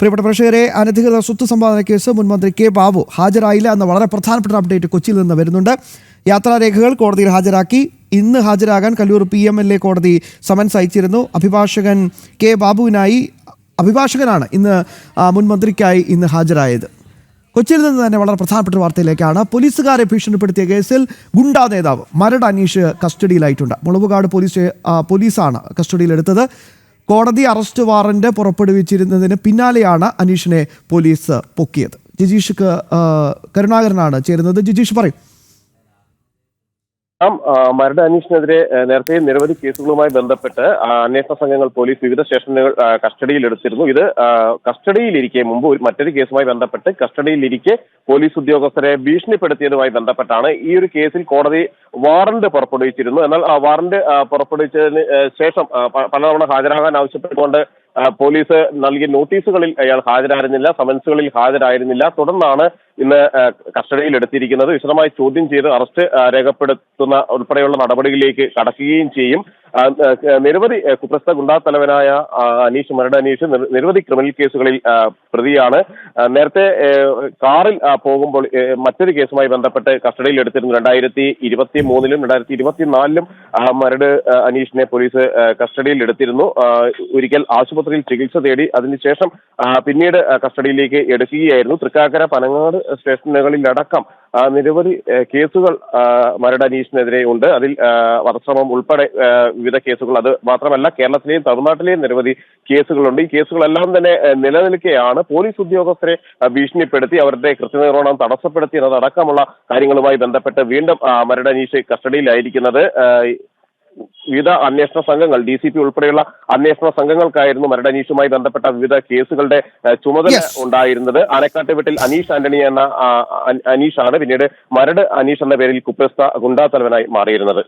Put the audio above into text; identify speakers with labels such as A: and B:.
A: പ്രിയപ്പെട്ട പ്രേക്ഷകരെ അനധികൃത സ്വത്ത് സമ്പാദന കേസ് മുൻമന്ത്രി കെ ബാബു ഹാജരായില്ല എന്ന വളരെ പ്രധാനപ്പെട്ട അപ്ഡേറ്റ് കൊച്ചിയിൽ നിന്ന് വരുന്നുണ്ട്. യാത്രാരേഖകൾ കോടതിയിൽ ഹാജരാക്കി. ഇന്ന് ഹാജരാകാൻ Kallur P M L A കോടതി സമൻസ് അയച്ചിരുന്നു. അഭിഭാഷകൻ കെ ബാബുവിനായി അഭിഭാഷകനാണ് ഇന്ന് മുൻമന്ത്രിക്കായി മുൻ മന്ത്രിക്കായി ഇന്ന് ഹാജരായത്. കൊച്ചിയിൽ നിന്ന് തന്നെ വളരെ പ്രധാനപ്പെട്ട വാർത്തയിലേക്കാണ്. പോലീസുകാരെ ഭീഷണിപ്പെടുത്തിയ കേസിൽ ഗുണ്ടാ നേതാവ് മരട് അനീഷ് കസ്റ്റഡിയിലായിട്ടുണ്ട്. മുളവുകാട് പോലീസ് പോലീസാണ് കസ്റ്റഡിയിലെടുത്തത്. കോടതി അറസ്റ്റ് വാറന്റ് പുറപ്പെടുവിച്ചിരുന്നതിന് പിന്നാലെയാണ് അനീഷിനെ പോലീസ് പൊക്കിയത്. ജിജീഷ് കരുണാകരനാണ് ചേരുന്നത്. ജിജീഷ് പറയും.
B: ആം, മരട് അനീഷിനെതിരെ നേരത്തെ നിരവധി കേസുകളുമായി ബന്ധപ്പെട്ട് അന്വേഷണ സംഘങ്ങൾ പോലീസ് വിവിധ സ്റ്റേഷനുകൾ കസ്റ്റഡിയിൽ എടുത്തിരുന്നു. ഇത് കസ്റ്റഡിയിലിരിക്കെ മുമ്പ് ഒരു മറ്റൊരു കേസുമായി ബന്ധപ്പെട്ട് കസ്റ്റഡിയിലിരിക്കെ പോലീസ് ഉദ്യോഗസ്ഥരെ ഭീഷണിപ്പെടുത്തിയതുമായി ബന്ധപ്പെട്ടാണ് ഈ ഒരു കേസിൽ കോടതി വാറന്റ് പുറപ്പെടുവിച്ചിരുന്നു എന്നാൽ ആ വാറന്റ് പുറപ്പെടുവിച്ചതിന് ശേഷം പലതവണ ഹാജരാകാൻ ആവശ്യപ്പെട്ടുകൊണ്ട് പോലീസ് നൽകിയ നോട്ടീസുകളിൽ അയാൾ ഹാജരായിരുന്നില്ല സമൻസുകളിൽ ഹാജരായിരുന്നില്ല. തുടർന്നാണ് ഇന്ന് കസ്റ്റഡിയിൽ എടുത്തിരിക്കുന്നത്. വിശദമായി ചോദ്യം ചെയ്ത് അറസ്റ്റ് രേഖപ്പെടുത്തുന്ന ഉൾപ്പെടെയുള്ള നടപടികളിലേക്ക് കടക്കുകയും ചെയ്യും. നിരവധി കുപ്രസ്ഥ ഗുണ്ടാ തലവനായ അനീഷ് മരട അനീഷ് നിര- നിരവധി ക്രിമിനൽ കേസുകളിൽ പ്രതിയാണ്. നേരത്തെ കാറിൽ പോകുമ്പോൾ മറ്റൊരു കേസുമായി ബന്ധപ്പെട്ട് കസ്റ്റഡിയിൽ എടുത്തിരുന്നു. രണ്ടായിരത്തി ഇരുപത്തി മൂന്നിലും രണ്ടായിരത്തി ഇരുപത്തിനാലിലും മരട് അനീഷിനെ പോലീസ് കസ്റ്റഡിയിൽ എടുത്തിരുന്നു. ഒരിക്കൽ ആശുപത്രിയിൽ ചികിത്സ തേടി അതിനുശേഷം പിന്നീട് കസ്റ്റഡിയിലേക്ക് എടുക്കുകയായിരുന്നു. തൃക്കാക്കര പനങ്ങാട് സ്റ്റേഷനുകളിലടക്കം നിരവധി കേസുകൾ മരട് അനീഷിനെതിരെ ഉണ്ട്. അതിൽ വധശ്രമം ഉൾപ്പെടെ വിവിധ കേസുകൾ. അത് മാത്രമല്ല കേരളത്തിലെയും തമിഴ്നാട്ടിലെയും നിരവധി കേസുകളുണ്ട്. ഈ കേസുകളെല്ലാം തന്നെ നിലനിൽക്കെയാണ് പോലീസ് ഉദ്യോഗസ്ഥരെ ഭീഷണിപ്പെടുത്തി അവരുടെ കൃത്യനിർവഹണം തടസ്സപ്പെടുത്തി എന്നതടക്കമുള്ള കാര്യങ്ങളുമായി ബന്ധപ്പെട്ട് വീണ്ടും മരട് അനീഷ് കസ്റ്റഡിയിലായിരിക്കുന്നത്. വിവിധ അന്വേഷണ സംഘങ്ങൾ ഡി സി പി ഉൾപ്പെടെയുള്ള അന്വേഷണ സംഘങ്ങൾക്കായിരുന്നു മരട് അനീഷുമായി ബന്ധപ്പെട്ട വിവിധ കേസുകളുടെ ചുമതല ഉണ്ടായിരുന്നത്. ആനക്കാട്ട് വീട്ടിൽ അനീഷ് ആന്റണി എന്ന അനീഷാണ്. പിന്നീട് മരട് അനീഷ് എന്ന പേരിൽ കുപ്രസ്ഥ ഗുണ്ടാ തലവനായി മാറിയിരുന്നത്.